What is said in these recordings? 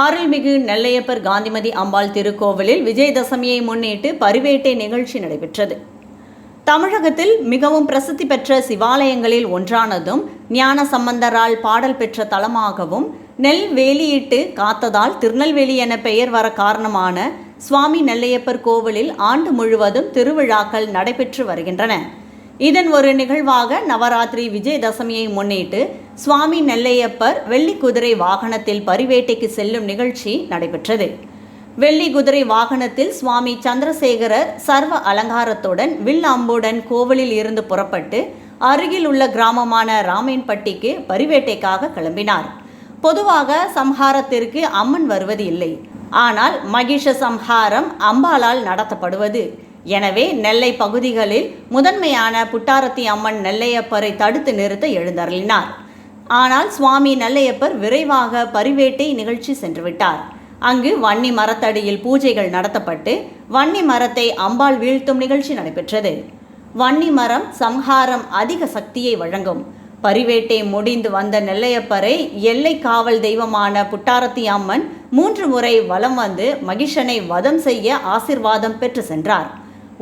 அருள்மிகு நெல்லையப்பர் காந்திமதி அம்பாள் திருக்கோவிலில் விஜயதசமியை முன்னிட்டு பரிவேட்டை நிகழ்ச்சி நடைபெற்றது. தமிழகத்தில் மிகவும் பிரசித்தி பெற்ற சிவாலயங்களில் ஒன்றானதும் ஞான சம்பந்தரால் பாடல் பெற்ற தலமாகவும் நெல் வேலியிட்டு காத்ததால் திருநெல்வேலி என பெயர் வர காரணமான சுவாமி நெல்லையப்பர் கோவிலில் ஆண்டு முழுவதும் திருவிழாக்கள் நடைபெற்று வருகின்றன. இதன் ஒரு நிகழ்வாக நவராத்திரி விஜயதசமியை முன்னிட்டு சுவாமி நெல்லையப்பர் வெள்ளி குதிரை வாகனத்தில் பரிவேட்டைக்கு செல்லும் நிகழ்ச்சி நடைபெற்றது. வெள்ளி குதிரை வாகனத்தில் சுவாமி சந்திரசேகரர் சர்வ அலங்காரத்துடன் வில் அம்புடன் கோவிலில் இருந்து புறப்பட்டு அருகில் உள்ள கிராமமான ராமேன்பட்டிக்கு பரிவேட்டைக்காக கிளம்பினார். பொதுவாக சம்ஹாரத்திற்கு அம்மன் வருவது இல்லை. ஆனால் மகிஷ சம்ஹாரம் அம்பாளால் நடத்தப்படுவது. எனவே நெல்லை பகுதிகளில் முதன்மையான புட்டாரத்தி அம்மன் நெல்லையப்பரை தடுத்து நிறுத்த எழுந்தருளினார். ஆனால் சுவாமி நெல்லையப்பர் விரைவாக பரிவேட்டை நிகழ்ச்சி சென்றுவிட்டார் அங்கு வன்னி மரத்தடியில் பூஜைகள் நடத்தப்பட்டு வன்னி மரத்தை அம்பாள் வீழ்த்தும் நிகழ்ச்சி நடைபெற்றது. வன்னி மரம் சம்ஹாரம் அதிக சக்தியை வழங்கும். பரிவேட்டை முடிந்து வந்த நெல்லையப்பரை எல்லை காவல் தெய்வமான புட்டாரத்தி அம்மன் மூன்று முறை வலம் வந்து மகிஷனை வதம் செய்ய ஆசிர்வாதம் பெற்று சென்றார்.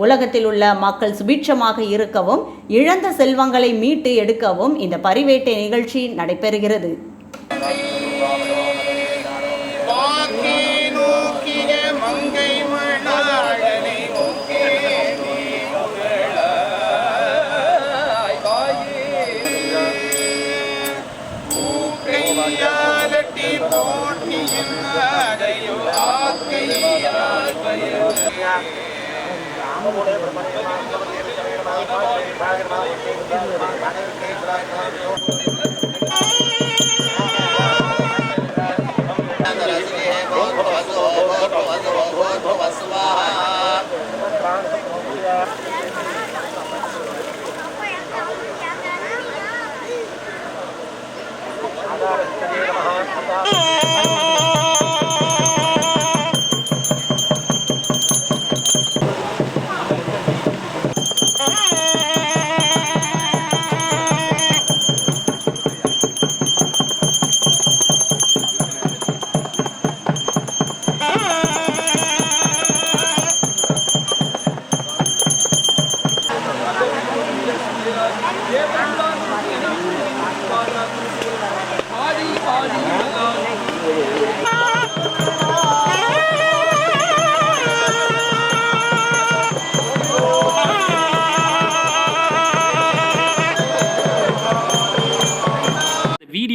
உலகத்தில் உள்ள மக்கள் சுபிட்சமாக இருக்கவும் இழந்த செல்வங்களை மீட்டு எடுக்கவும் இந்த பரிவேட்டை நிகழ்ச்சி நடைபெறுகிறது. Yeah. Oh!